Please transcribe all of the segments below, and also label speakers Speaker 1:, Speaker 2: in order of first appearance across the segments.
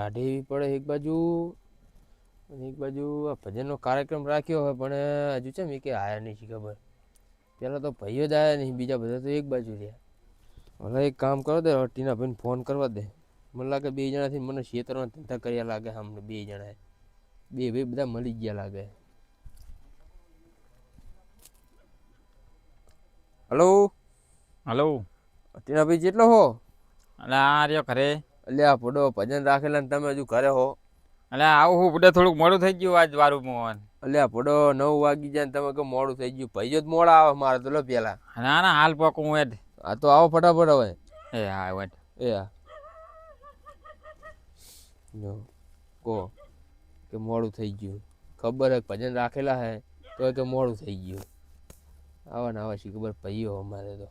Speaker 1: એવી પડે એક બાજુ અને એક બાજુ આ ભજનનો કાર્યક્રમ રાખ્યો હોય પણ હજુ છે મેં કે આયા નહીં છે ખબર. પહેલાં તો ભાઈઓ જ આયા નહીં બીજા બધા તો એક બાજુ રહ્યા. હવે એક કામ કરો દે ટીના ભાઈને ફોન કરવા દે. મને લાગે બે જણાથી મને ખેતરમાં ધંધા કર્યા લાગે અમને બે જણાએ. બે ભાઈ બધા મળી ગયા લાગે. હલો?
Speaker 2: હલો.
Speaker 1: ટીનાભાઈ જેટલો હો?
Speaker 2: અલા આ રહ્યો ઘરે.
Speaker 1: એટલે આ પૂડો ભજન રાખેલા ને તમે હજુ ઘરે હો.
Speaker 2: એટલે આવું હું પૂડે થોડુંક મોડું થઈ ગયું આજ વારું મોહન.
Speaker 1: એટલે પડો નવ વાગી જાય ને તમે કે મોડું થઈ ગયું. ભાઈઓ જ મોડા આવે મારે તો લો પેલા.
Speaker 2: ના ના હાલ પકું હું એડ
Speaker 1: આ તો આવો ફટાફટ હવે.
Speaker 2: એ હા વેટ
Speaker 1: એ હા. જો કહો કે મોડું થઈ ગયું. ખબર હે ભજન રાખેલા હે તો કે મોડું થઈ ગયું. આવા ને આવા શી ખબર પૈયો અમારે તો.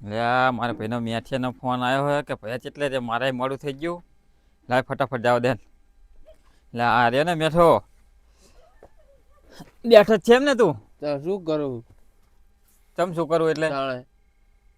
Speaker 2: આ મારા ભાઈનો મેથિયાનો ફોન આવ્યો હોય કે ભાઈ એટલે રે મારે મોડું થઈ ગયું. લાય ફટાફટ જાવ દેન લે આ રે ને મેઠો. બેઠો છે એમ ને તું?
Speaker 1: તો શું કરું?
Speaker 2: તમ શું કરું એટલે?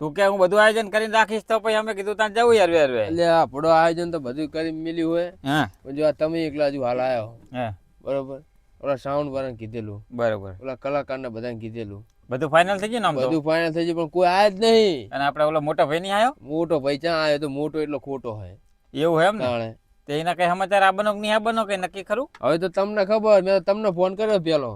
Speaker 2: તું કે હું બધું આયોજન કરીને રાખીશ તો પછી અમે કીધું ત્યાં જવું યાર યાર
Speaker 1: એટલે પડો આયોજન તો બધું કરી મિલ્યું હોય.
Speaker 2: હા.
Speaker 1: પણ જો આ તમે એકલા હજુ હાલ આવ્યો
Speaker 2: હા.
Speaker 1: બરોબર? ઓલા સાઉન્ડ વાળાને કીધેલું.
Speaker 2: બરોબર.
Speaker 1: ઓલા કલાકારને બધાને કીધેલું.
Speaker 2: બધું ફાઇનલ થઈ ગયું ને આમ તો?
Speaker 1: બધું ફાઇનલ થઈ ગયું પણ કોઈ આયા જ નહીં.
Speaker 2: અને આપણે ઓલો મોટો ભાઈ નહીં આવ્યો
Speaker 1: મોટો ભાઈ ક્યાં આવ્યો તો મોટો એટલો ખોટો હોય
Speaker 2: એવું એમ ને?
Speaker 1: તાણે.
Speaker 2: તે એના કઈ સમાચાર આ બનો કે નહીં આ બનો કઈ નક્કી ખરું?
Speaker 1: હવે તો તમને ખબર મેં તો તમને ફોન કર્યો પેલો.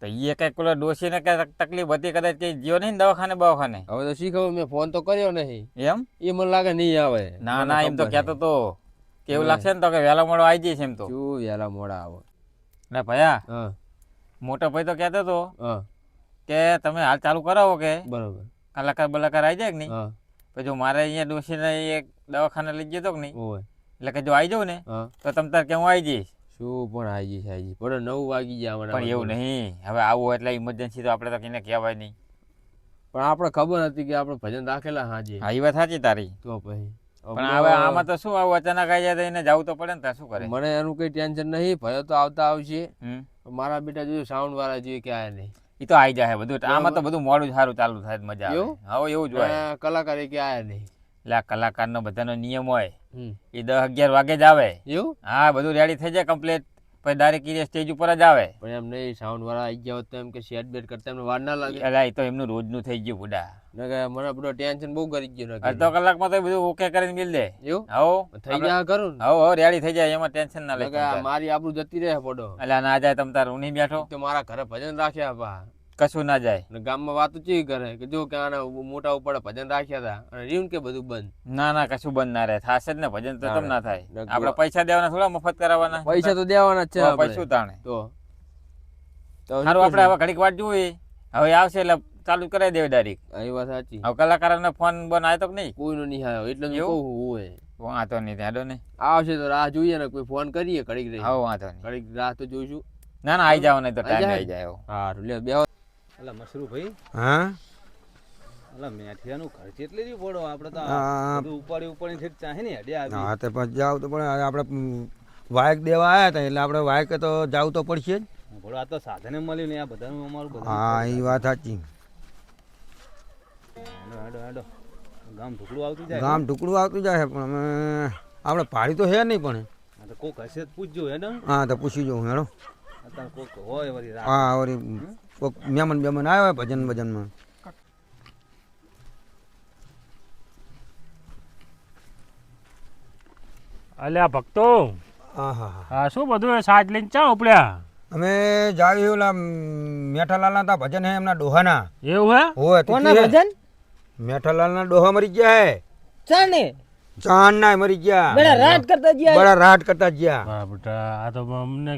Speaker 2: તો એ કઈ પેલો ડોશીને કઈ તકલીફ હતી કદાચ કઈ જીવો નહીં ને દવાખાને દવાખાને
Speaker 1: હવે તો શી ખબર મેં ફોન તો કર્યો નહીં.
Speaker 2: એમ?
Speaker 1: એ મને લાગે નહીં આવે.
Speaker 2: ના
Speaker 1: મને
Speaker 2: ના એમ તો
Speaker 1: ખબર
Speaker 2: કહેતો તો. કે એવું લાગશે ને તો કે વહેલો મોડો આવી જઈશ એમ તો.
Speaker 1: શું વહેલા મોડા આવે.
Speaker 2: ના ભયા
Speaker 1: હા.
Speaker 2: મોટો ભાઈ તો કહેતો તો
Speaker 1: હા.
Speaker 2: કે તમે હાલ ચાલુ કરાવો કે?
Speaker 1: બરોબર.
Speaker 2: કલાકાર બલાકાર આવી જાય કે નહીં? પછી જો મારે અહીંયા ડોસીને એક દવાખાને લઈ જતો કે નહીં? એટલે કે જો આવી જાઉં ને તો તમ તાર કે હું આવી જઈશ.
Speaker 1: શું પણ આવી જઈશ આવી જઈશ. પણ નવ વાગી જાય
Speaker 2: પણ એવું નહીં. હવે આવું એટલે ઇમરજન્સી તો આપણે તો કઈને કહેવાય નહીં.
Speaker 1: પણ આપણે ખબર હતી કે આપણે ભજન રાખેલા હાજી.
Speaker 2: હા એ વાત સાચી તારી.
Speaker 1: તો પછી.
Speaker 2: પણ હવે આમાં તો શું આવું અચાનક આવી જાય તો એને જવું તો પડે ને ત્યાં શું કરે?
Speaker 1: મને એનું કઈ ટેન્શન નહીં ભયો તો આવતા આવશે. મારા બેટા જોયું સાઉન્ડ વાળા જોઈએ કે આયા નહીં.
Speaker 2: એ તો આવી જાય બધું. આમાં તો બધું મોડું સારું ચાલુ થાય મજા આવે. હવે એવું જ હોય.
Speaker 1: કલાકાર એ ક્યાં નહીં.
Speaker 2: એટલે આ કલાકારનો બધાનો નિયમ હોય. એ દસ અગિયાર વાગે જ આવે.
Speaker 1: એવું?
Speaker 2: હા બધું રેડી થઈ જાય કમ્પ્લીટ પછી ડાયરેક્ટ એ સ્ટેજ ઉપર જ આવે.
Speaker 1: પણ એમ નહીં સાઉન્ડ વાળા આવી ગયા હોત તો એમ કે સેટ બેટ કરતા એમને વાર ના લાગે.
Speaker 2: એટલે એ તો એમનું રોજનું થઈ ગયું બુડા.
Speaker 1: મને બધો ટેન્શન બહુ કરી ગયું.
Speaker 2: અડધો કલાકમાં તો બધું ઓકે કરીને મિલ દે.
Speaker 1: એવું?
Speaker 2: હવો.
Speaker 1: થઈ જાય કરું
Speaker 2: હવો હવો રેડી થઈ જાય એમાં ટેન્શન ના લે
Speaker 1: મારી આબરૂ જતી રહે પડો
Speaker 2: એટલે ના જાય તમ તાર ઊની બેઠો.
Speaker 1: તો મારા ઘરે ભજન રાખ્યા પા
Speaker 2: કશું ના જાય.
Speaker 1: અને ગામમાં વાતો ચેવી કરે? કે જો કે આના મોટા ઉપર ભજન રાખ્યા હતા અને રહ્યું કે બધું બંધ?
Speaker 2: ના ના કશું બંધ ના રહે. થાશે જ ને ભજન તો તમ ના થાય. આપણે પૈસા દેવાના થોડા મફત કરાવવાના?
Speaker 1: પૈસા તો દેવાના જ છે
Speaker 2: શું તાણે?
Speaker 1: તો
Speaker 2: સારું આપણે હવે ઘડીક વાત જોઈએ હવે આવશે એટલે ચાલુ કરાવી દેવી ડાયરેક્ટ
Speaker 1: હા, એ વાત સાચી.
Speaker 2: હવે કલાકારોને ફોન બન આવ્યો તો કે નહીં?
Speaker 1: કોઈનો નહીં આવ્યો એટલે
Speaker 2: એવું?
Speaker 1: કહું હોય.
Speaker 2: વાંધો નહીં ત્યાં ને.
Speaker 1: આવશે તો રાહ જોઈએ ને કોઈ ફોન કરીએ ઘડીક રહી
Speaker 2: હા વાંધો નહીં.
Speaker 1: ઘડીક રાહ તો જોઈશું.
Speaker 2: ના ના આવી જાવ નહીં તો ટાઈમ? આવી જાય એવો.
Speaker 1: લે બેહો.
Speaker 3: અલા મસરૂ ભાઈ.
Speaker 4: હા?
Speaker 3: અલા મેઠિયાનું કેટલી રહ્યું પડો. આપણે તો બધું ઉપાડી ઉપાડી ઠેક ચાહે ને આવી.
Speaker 4: હા તે પછી જાવ તો પણ આપણે વાયક દેવા આવ્યા હતા એટલે આપણે વાયક તો જાવ તો પડશે જ.
Speaker 3: ભલો આ તો સાધને મળ્યું ને આ બધાનું અમારું
Speaker 4: હા એ વાત સાચી.
Speaker 3: હેડો હેડો હેડો. ગામ ઢુકડું આવતું જાય?
Speaker 4: ગામ ટુકડું આવતું જાય પણ અમે આપણે પાડી તો હે નહીં પણ.
Speaker 3: કોક હશે પૂછજો હેડો.
Speaker 4: હા તો પૂછી જોઉં હેડો.
Speaker 3: કોક હોય વળી
Speaker 4: હા વળી કોઈક મહેમાન બેમાન આવ્યા હોય ભજન ભજનમાં
Speaker 5: અલ્યા ભક્તો.
Speaker 4: હા હા હા.
Speaker 5: આ શું બધું એ સાજ લઈને ચા ઉપડ્યા?
Speaker 4: અમે જાવી ઓલા મેઠાલાલના તા ભજન હે એમના ડોહાના.
Speaker 5: એવું હે?
Speaker 4: હોય
Speaker 6: કોના ભજન?
Speaker 4: મેઠાલાલના ડોહા મરી ગયા હે.
Speaker 6: ચાને?
Speaker 4: ચાન ના મરી ગયા.
Speaker 6: બડા રાત કરતા ગયા
Speaker 4: બડા રાટ કરતા ગયા
Speaker 5: બા બેટા આ તો અમને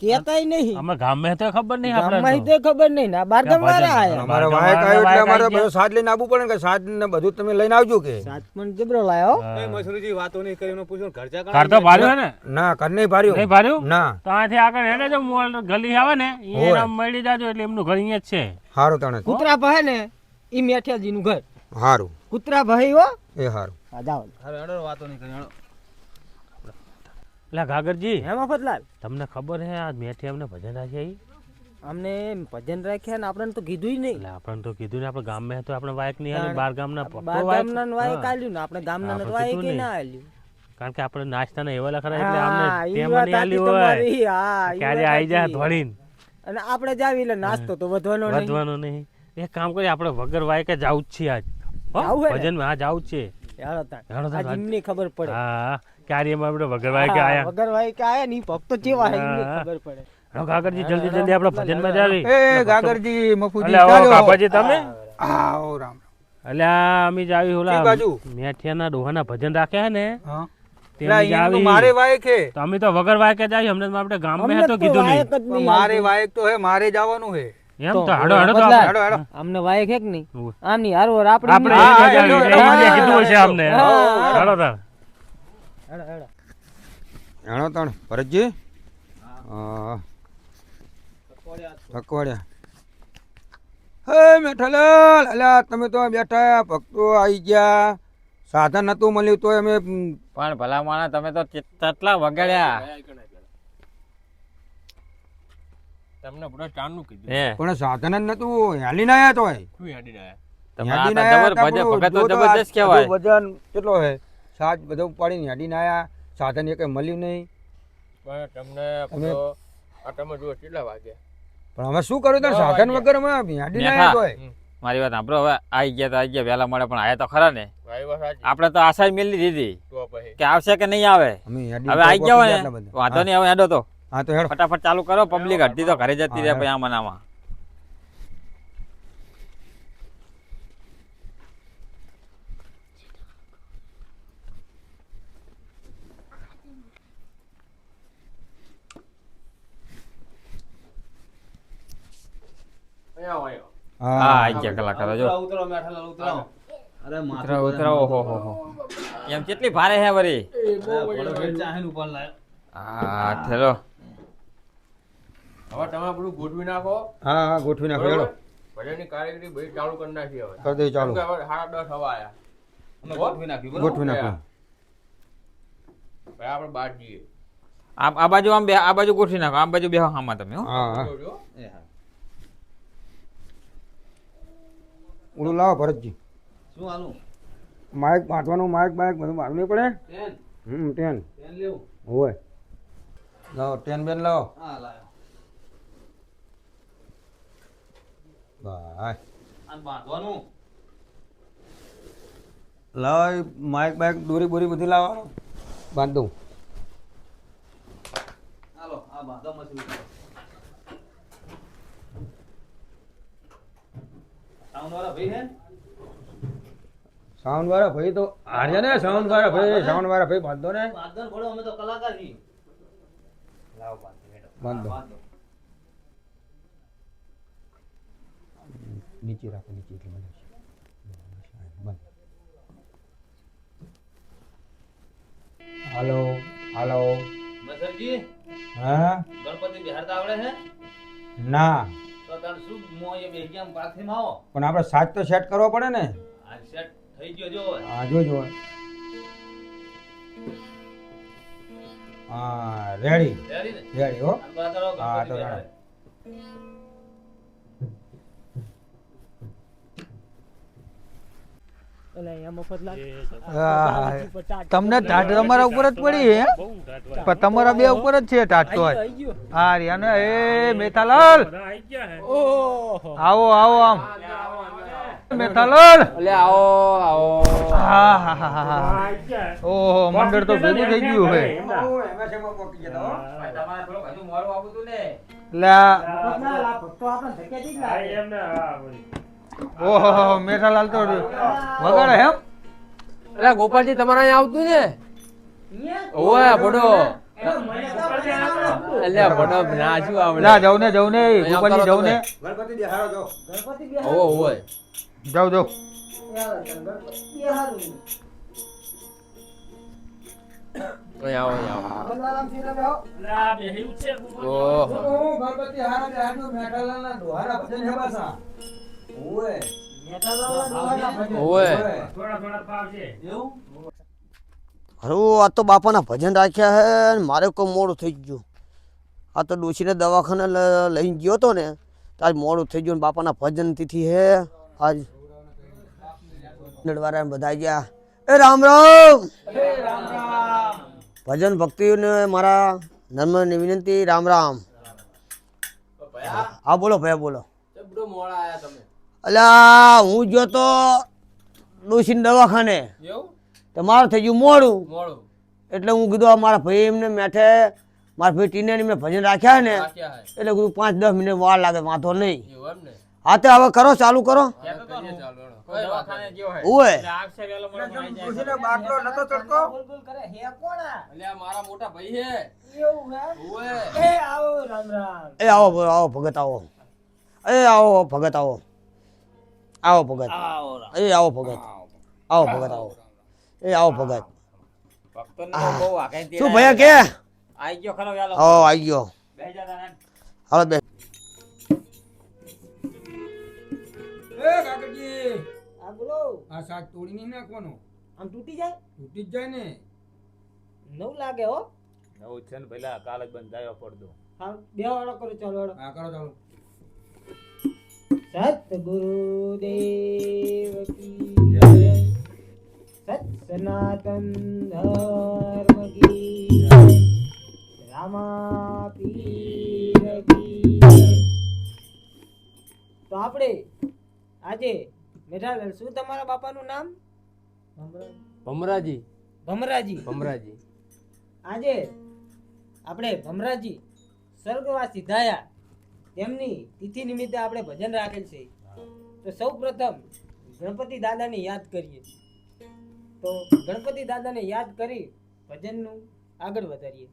Speaker 6: કેતાય નહીં.
Speaker 5: અમે ગામે તો ખબર નહીં આપણે
Speaker 6: તો. ખબર નહીં ના બાર ગામ વાળા આયા.
Speaker 4: અમારે વાયક આવ્યો એટલે અમારે બધું સાજ લઈને આવવું પડે કે સાજ ને બધું તમે લઈને આવજો કે.
Speaker 6: સાત પણ જબરો લાયો.
Speaker 3: એ મસરૂજી વાતો નહીં કરીને પૂછો ઘર ચા
Speaker 5: ઘર તો ભાર્યું હે ને?
Speaker 4: ના કર નહીં ભાર્યો.
Speaker 5: નહીં ભાર્યો?
Speaker 4: ના.
Speaker 5: તો આથી આગળ હેડે જો મોલ ગલી આવે ને
Speaker 4: એ
Speaker 5: એને મળી જાજો એટલે એમનું ઘર અહીંયા જ છે.
Speaker 4: હારું તણે.
Speaker 6: કૂતરા ભાઈ ને ઈ મેઠિયાજી નું ઘર.
Speaker 4: હારું.
Speaker 6: કૂતરા ભાઈ હો.
Speaker 4: એ હારું.
Speaker 6: આ જાવ
Speaker 3: હારું હેડો વાતો નહીં કરી હેડો.
Speaker 5: એટલે ઘાગરજી.
Speaker 6: હે મફતલાલ?
Speaker 5: તમને ખબર હે આજ મેઠી અમને ભજન રાખ્યા
Speaker 6: અમને ભજન રાખ્યા ને આપણને તો કીધું નહીં.
Speaker 5: એટલે આપણને તો કીધું ને આપણે ગામમાં તો આપણે વાયક નહીં હાલે બાર ગામના
Speaker 6: બાર ગામના વાયક. આલ્યું ને આપણે ગામના
Speaker 5: તો
Speaker 6: વાયક ના આલ્યું
Speaker 5: કારણ કે આપણે નાસ્તાના એવા લખરા એટલે આપણે
Speaker 6: વાત
Speaker 5: નહીં આલી હોય. ક્યારે આવી જાય ધોળીને
Speaker 6: અને આપણે જાવી એટલે નાસ્તો તો વધવાનો નહીં.
Speaker 5: વધવાનો નહીં. એક કામ કરીએ આપણે વગર વાયક જ જાવું જ છીએ આજ. ભજનમાં? જાવું છે
Speaker 6: હાલો તા
Speaker 5: હાલો
Speaker 6: તા ખબર પડે.
Speaker 5: હા. કાર્યમાં આપણે વગરવાય કે આયા.
Speaker 6: વગરવાય કે આયા નહીં ભક્તો જેવા હે ખબર પડે.
Speaker 5: હાલો ગાગરજી જલ્દી જલ્દી આપણે ભજનમાં જાવી.
Speaker 4: એ ગાગરજી મફુજી ચાલો.
Speaker 5: કાપાજી તમે?
Speaker 4: આવો રામ
Speaker 5: એટલે આ અમે જાવી ઓલા મેઠિયાના ડોહાના ભજન રાખ્યા હે ને?
Speaker 4: હા.
Speaker 5: તે
Speaker 4: એટલે
Speaker 5: અમે
Speaker 4: અહીંયા તો
Speaker 5: જાવી.
Speaker 4: મારે વાયક હે.
Speaker 5: તો અમે તો વગર વાય કે જાવી હમણાં આપણે ગામમાં
Speaker 6: અમને
Speaker 5: તો
Speaker 6: તો
Speaker 5: કીધું નહીં.
Speaker 4: મારે વાયક તો હે મારે જવાનું હે.
Speaker 5: એમ
Speaker 6: તો
Speaker 5: તો હાડો હાડો તો
Speaker 6: બદલાય.
Speaker 5: આપણે-
Speaker 4: હેડો. હેડો
Speaker 6: વાયક હે કે નહીં? આપણે
Speaker 5: આપણે જ
Speaker 4: હેડો. હેડો, હેડો.
Speaker 5: હાલો તાણ.
Speaker 4: હેણો ભરતજી? હા. હે. મેઠાલાલ અલ્યા તમે તો બેઠા ભક્તો આવી ગયા. સાધન નતું મળ્યું તો અમે
Speaker 2: પણ ભલા માણા તમે તો કેટલા વગાડ્યા.
Speaker 1: તમને બધો ચાંદનું કીધું.
Speaker 4: પણ સાધન જ નતું
Speaker 1: હેડીને આયા?
Speaker 2: તમે તો
Speaker 4: આયા
Speaker 2: જબર
Speaker 4: તો
Speaker 2: ભજન
Speaker 4: કેટલો હે? સાજ બધું ઉપાડીને હેડીને આયા. સાધન એ કઈ મળ્યું નહીં.
Speaker 1: પણ તમને
Speaker 4: અમે-
Speaker 1: તમે જુઓ કેટલા વાગ્યા
Speaker 4: પણ અમે શું કરું તો સાધન વગર અમે હેડીને. આયા તોય.
Speaker 2: મારી વાત સાંભળો હવે. આવી ગયા તો આવી ગયા. વહેલા મળે પણ આયા તો ખરા ને. આપણે તો આશા મેલી દીધી કે આવશે કે નહીં આવે. હવે આવી ગયા હોય ને. વાંધો નહીં હવે હેડો તો.
Speaker 4: હા તો હેડો.
Speaker 2: ફટાફટ ચાલુ કરો. પબ્લિક અડધી તો ઘરે જતી રહે પછી આમાં ને આમાં
Speaker 1: અહીંયા આવો, અહીંયા
Speaker 2: હા. આવી ગયા કલાકારો જો.
Speaker 3: ઉતરો, ઉતરો, મેઠાલાલ, ઉતરો. અરે માથું
Speaker 2: ઉતરો ઓહો હો હો. એમ કેટલી ભારે હે વરી?
Speaker 3: અરે પડો, હેઠ ચાહીને ઉપર લાય.
Speaker 2: હા ઠેલો.
Speaker 1: હવે તમે બધું ગોઠવી નાખો.
Speaker 4: હા હા ગોઠવી નાખો હેડો
Speaker 1: ભજનની કારીગરી બધી ચાલુ કરી નાખી હવે.
Speaker 4: કરી ચાલુ.
Speaker 1: હવે સાડા દસ હવા આયા.
Speaker 3: અમે ગોઠવી નાખ્યું, બરોબર?
Speaker 4: ગોઠવી નાખો.
Speaker 1: ભાઈ આપણે જઈએ.
Speaker 2: આ આ બાજુ આમ બે આ બાજુ ગોઠવી નાખો. આ બાજુ બેહો આમાં તમે હો.
Speaker 4: હા હા.
Speaker 3: એ હા.
Speaker 4: ઓલું લાવો ભરતજી.
Speaker 3: શું હાલું?
Speaker 4: માઇક બાંધવાનું માઇક બાઇક બધું મારવું નહીં પડે?
Speaker 3: ટેન.
Speaker 4: હમ ટેન.
Speaker 3: ટેન લેવું?
Speaker 4: હોય. લાવો ટેન બેન લાવો.
Speaker 3: હા, લાવો
Speaker 4: ભાઈ
Speaker 3: આને બાંધવાનું?
Speaker 4: લાવો માઇક બાઇક દોરી બોરી બધી લાવો બાંધ દઉં.
Speaker 3: હાલો, આ બાંધો મશીન. સાઉન્ડ વાળા ભાઈ હે?
Speaker 4: સાઉન્ડ વાળા ભાઈ તો હાર્યા ને? સાઉન્ડ વાળા ભાઈ સાઉન્ડ વાળા ભાઈ બાંધો ને?
Speaker 3: બાંધો ને પડો, અમે તો કલાકાર છીએ. લાવ બાંધો
Speaker 4: બાંધો. નીચે રાખો નીચે એટલે મને બંધ. હાલો હાલો.
Speaker 3: મસરજી,
Speaker 4: હા?
Speaker 3: ગણપતિ બિહારતા આવડે હે
Speaker 4: ના. પણ આપણે સાજ તો સેટ કરવો પડે ને.
Speaker 3: આ સેટ થઈ ગયો જો
Speaker 4: હા જોજો હા રેડી
Speaker 3: રેડી
Speaker 4: હો. હા, તો
Speaker 7: તમને ટાટ તમારા ઉપર જ પડી હે? પણ તમારા બે ઉપર જ છે ટાટ તો હા એ મેથાલાલ.
Speaker 5: આવી ગયા હે.
Speaker 6: ઓહો.
Speaker 7: આવો આવો આમ. મેથાલાલ.
Speaker 1: આવો આવો.
Speaker 7: હા હા હા હા ઓહો મંડળ તો ભેગું થઈ ગયું હે. એટલે ઓહો મેથાલાલ તો વગાડે હેમ
Speaker 1: અરે ગોપાલજી તમારે અહીંયા આવતું ને? ઓય ભડો. એટલે ભડો ના શું આવડે?
Speaker 7: લા જાવ ને જાવ ને ગોપાલજી જાવ ને
Speaker 4: ગણપતિ બેહારો જો
Speaker 6: ગણપતિ બિહાર.
Speaker 1: ઓવો. ઓય
Speaker 7: જાવ જાવ
Speaker 1: અહીંયા આવો. અહીંયા
Speaker 6: બલરામ સિંહ
Speaker 1: ઓહો.
Speaker 4: ગણપતિ હારા બેહારો મેઠાલાલ દોહારા ભજન હેબાસા ઓય
Speaker 8: હારું આ તો બાપાના ભજન રાખ્યા હે મારે કોઈ મોડું થઈ ગયું. આ તો ડોશીને દવાખાને લઈને ગયો તો ને તાજ મોડું થઈ ગયું ને બાપાના ભજન તિથિ હે. આજ નડવારા બધા ગયા. એ રામ રામ. ભજન ભક્તિને મારા નર્મદ વિનંતી રામ રામ. હા બોલો ભયા બોલો.
Speaker 1: મોડા આયા તમે.
Speaker 8: અલ્યા હું જો તો ડોશીને દવાખાને.
Speaker 1: તો
Speaker 8: તમારું થઈ ગયું મોડું.
Speaker 1: મોડું.
Speaker 8: એટલે હું કીધું આ મારા ભાઈ એમને મેઠે મારા ભાઈ ટીને મેં ભજન રાખ્યા ને એટલે કીધું પાંચ દસ મિનિટ વાર લાગે વાંધો નહીં.
Speaker 1: એવું
Speaker 8: હા તો હવે કરો ચાલુ કરો. ઓય
Speaker 2: એટલે આવશે વહેલો મોડો પણ આઈ જાય.
Speaker 4: ડોશીને બાટલો નતો ચડતો?
Speaker 6: હે કોણા
Speaker 1: મારા મોટા ભાઈ હે.
Speaker 6: એવું હે? એ આવો રામ રામ.
Speaker 8: એ આવો આવો ભગત આવો. એ આવો ભગત આવો. આવો ભગત. એ આવો ભગત. આવો ભગત. આવો એ આવો ભગત.
Speaker 2: ભક્તોને તો
Speaker 8: શું ભયા કે?
Speaker 2: આઈ ગયો ખરો વહેલો
Speaker 8: આવો આવી ગયો. હાલો બે.
Speaker 4: એ કાકજી
Speaker 6: આ બોલો.
Speaker 4: આ શાક તોડી નહીં નાખવાનો.
Speaker 6: આમ તૂટી જાય?
Speaker 4: તૂટી જ જાય ને.
Speaker 6: નવ લાગે હો.
Speaker 3: નવ છે ને પેલા કાલ જ બંધાયો પડદો.
Speaker 6: હા બે વાળો કરો ચાલો
Speaker 4: હા કરો ચાલો.
Speaker 6: સતગુરુદેવ કી જય સત સનાતન ધર્મ કી જય રામા પીર કી તો આપણે આજે મેઠાલાલ શું તમારા બાપાનું નામ?
Speaker 1: ભમરાજી.
Speaker 6: ભમરાજી.
Speaker 1: ભમરાજી.
Speaker 6: આજે આપણે ભમરાજી સ્વર્ગવાસી થયા તેમની તિથિ નિમિત્તે આપણે ભજન રાખેલ છે. તો સૌ પ્રથમ ગણપતિ દાદાને યાદ કરીએ. તો ગણપતિ દાદાને યાદ કરી ભજનનું આગળ વધારીએ.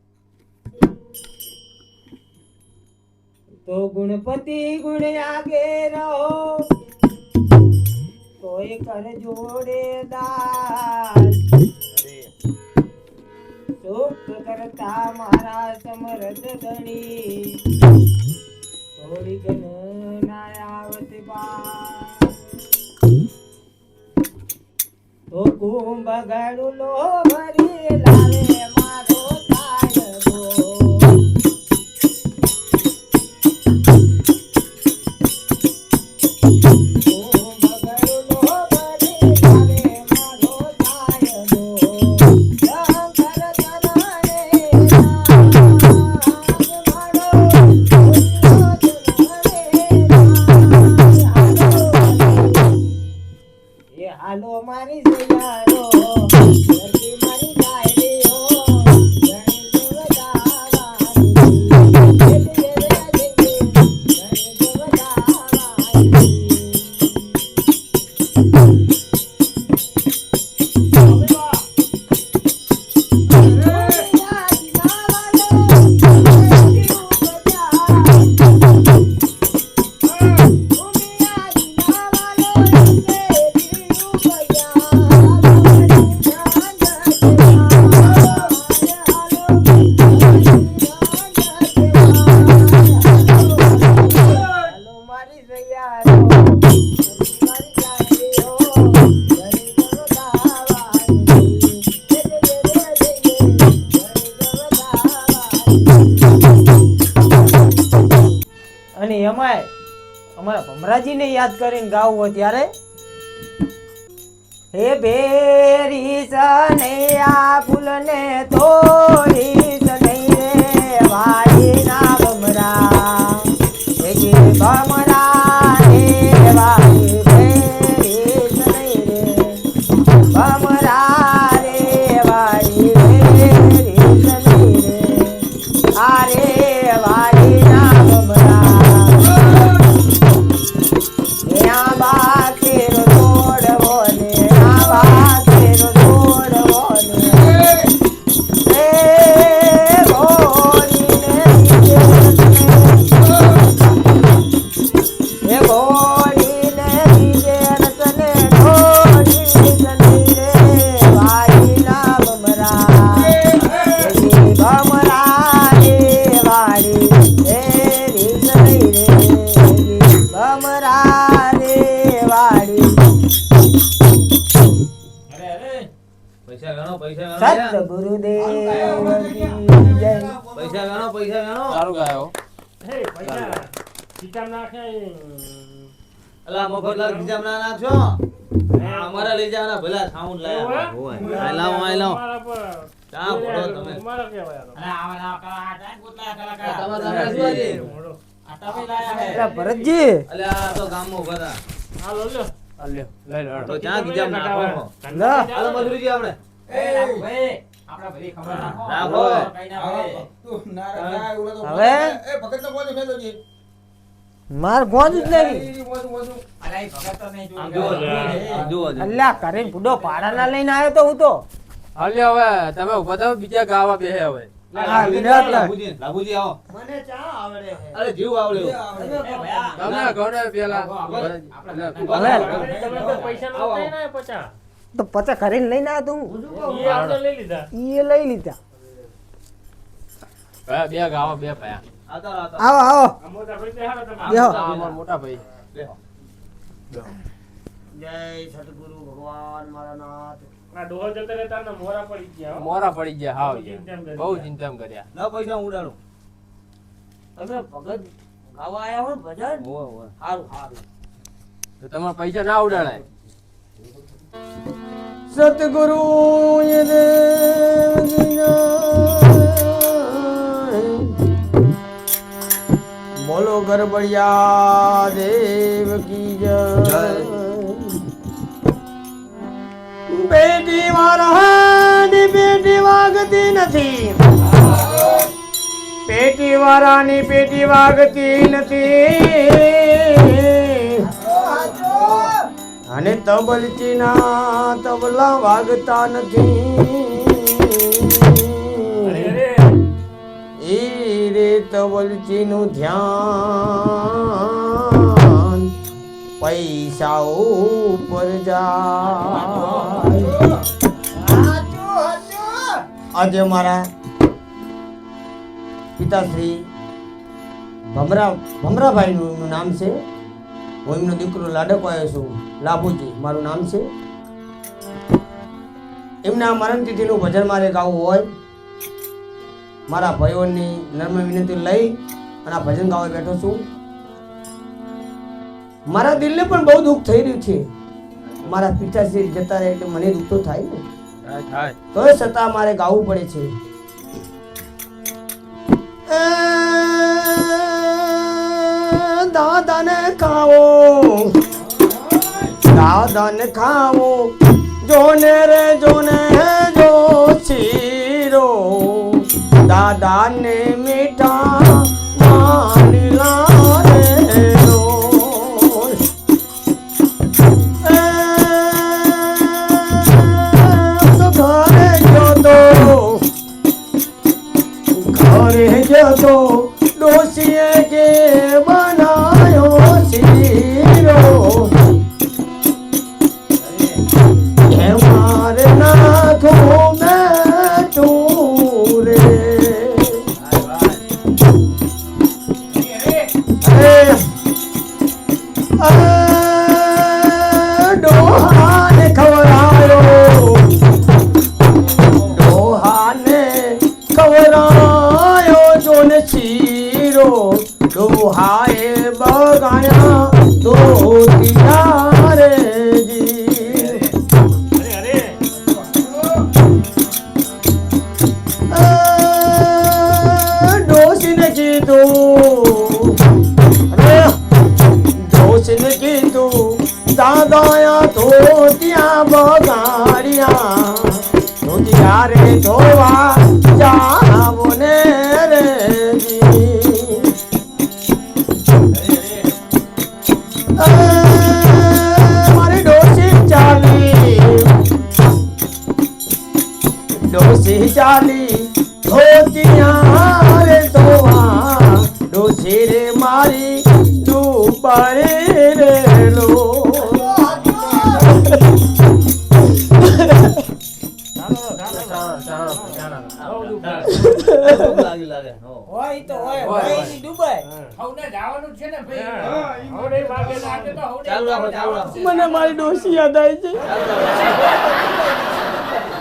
Speaker 6: તો ગુણપતિ ગુણ આગે રહો. તોય કર જોડે દાસ સુખ કરતા મારા સમરથ ધણી થોડીક નાયાવત બા તો અને એમાંય અમારા ભમરાજીને યાદ કરીને ગાવું હોય ત્યારે, હે ભેરી સને આ ફૂલને તોડી
Speaker 5: ખીચામાં નાખે.
Speaker 3: અલા મફતલાલ ખીચામાં ના નાખશો? આ અમારા લઈ જવાના ભલા સાઉન્ડ લાયા હોય. આ લાવો આ લાવો.
Speaker 5: તમારા પર.
Speaker 3: ચા ભરો તમે.
Speaker 5: તમારે કહેવાય આ તો.
Speaker 6: અરે ભરતજી.
Speaker 3: અલ્યા આ તો ગામમાં ઊભા હતા
Speaker 5: આ લો લ્યો.
Speaker 1: આ લઈ લો
Speaker 3: તો ચા બીજા નાખો.
Speaker 6: લા.
Speaker 3: હાલો મજૂરીજી આપણે. નાખો.
Speaker 6: હવે? માર ગોંજ જ નહીં
Speaker 3: આમ જુઓ ગોંજ જ નહીં.
Speaker 6: અલ્યા કરીને બુડો પાડાના લઈને આવ્યો તો હું તો.
Speaker 1: હા હવે તમે ઊભા થાઓ બીજા ગાવા બે હવે.
Speaker 5: તો નો ને
Speaker 6: પચા કરીને લઈને આવ્યો તો
Speaker 5: એ લઈ લીધા.
Speaker 6: ઈ એ લઈ લીધા.
Speaker 1: હા, બે ગાવા બે ભયા.
Speaker 6: આવો આવો.
Speaker 5: મોટા ભાઈ
Speaker 8: જય સદગુરુ ભગવાન મારા નાથ
Speaker 5: આ ડોહો જતો રહેતા ને મોરા પડી ગયા
Speaker 1: મોરા પડી ગયા હાવ
Speaker 5: બહુ ચિંતા કરી.
Speaker 1: બહુ ચિંતા કર્યા.
Speaker 3: ના પૈસા હું ઉડાડું.
Speaker 6: તમે ભગત ગાવા આયા હો ભજન સારું સારું
Speaker 1: તો તમારા પૈસા ના ઉડાડાય.
Speaker 8: સતગુરુ દેવ બોલો ગરબડિયા દેવ કી જય. બેટી વાળાની બેટી વાગતી નથી. પેટી વાળાની પેટી વાગતી નથી. અને તબલચીના તબલા વાગતા નથી. રે તબલચીનું ધ્યાન પૈસા ઉપર જાય. આજે મારા પિતાશ્રી ભમરા ભમરાભાઈનું નામ છે. હું એમનો દીકરો લાડકો આવ્યો છું, લાભુજી, મારું નામ છે. એમના મરણ તિથિનું ભજન મારે ગાવું હોય મારા ભાઈઓની નર્મ વિનંતી લઈ અને આ ભજન ગાવા બેઠો છું. મારા દિલને પણ બહુ દુઃખ થઈ રહ્યું છે. મારા પિતાશ્રી જતા રહે એટલે મને દુઃખ તો થાય ને.
Speaker 1: થાય
Speaker 8: છતાં મારે ગાવું પડે છે. દાદાને ખાવો. દાદાને ખાવો. જોને રે જોને જો શીરો. દાદાને મીઠા માનલા. ઘરે જતો ડોહાએ બગાડ્યા ધોતિયા ડોસી ચાલી ધોતિયા રે ધોવા ડોસી રે મારી રે લો.
Speaker 6: તો
Speaker 3: રાખો ચાલુ રાખો
Speaker 8: મને મારી ડોસી યાદ આવી છે.